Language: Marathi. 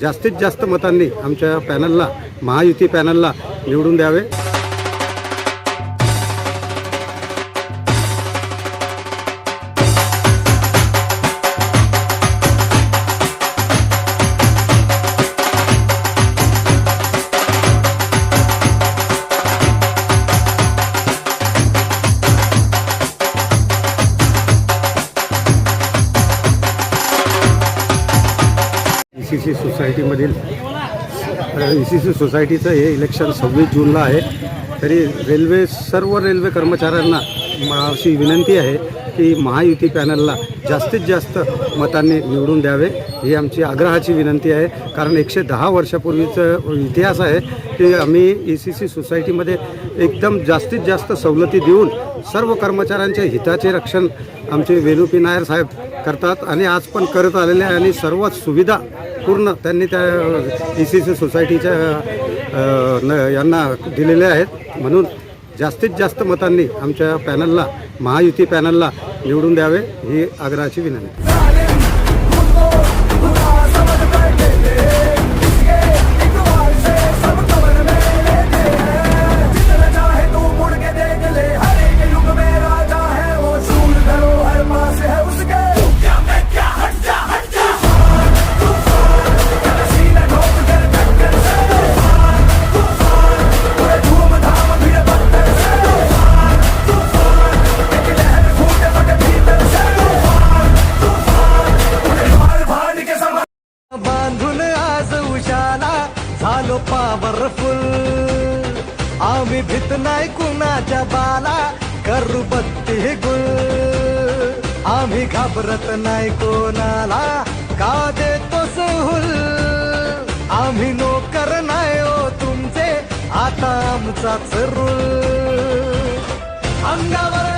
जास्तीत जास्त मतांनी आमच्या पॅनलला महायुती पॅनलला निवडून द्यावे. सी सी सोसायटीमधील ई सी सी सोसायटीचं हे इलेक्शन सव्वीस जूनला आहे. तरी रेल्वे सर्व रेल्वे कर्मचाऱ्यांना अशी विनंती आहे की महायुती पॅनलला जास्तीत जास्त मतांनी निवडून द्यावे. ही आमची आग्रहाची विनंती आहे. कारण एकशे दहा वर्षापूर्वीचं इतिहास आहे की आम्ही ई सी सी सोसायटीमध्ये एकदम जास्तीत जास्त सवलती देऊन सर्व कर्मचाऱ्यांच्या हिताचे रक्षण आमचे वेणुपी नायर साहेब करतात आणि आज पण करत आलेले आहे आणि सर्व सुविधा पूर्ण त्यांनी त्या ई सी सी सोसायटीच्या न- यांना दिलेल्या आहेत. म्हणून जास्तीत जास्त मतांनी आमच्या पॅनलला महायुती पॅनलला निवडून द्यावे ही आग्रहाची विनंती. पॉवरफुल आम्ही भीत नाही कुणाच्या बाला करू बत्ती गुल. आम्ही घाबरत नाही कोणाला का देतो सहूल? आम्ही नोकर नाही हो तुमचे आता आमचाच रूल अंगावर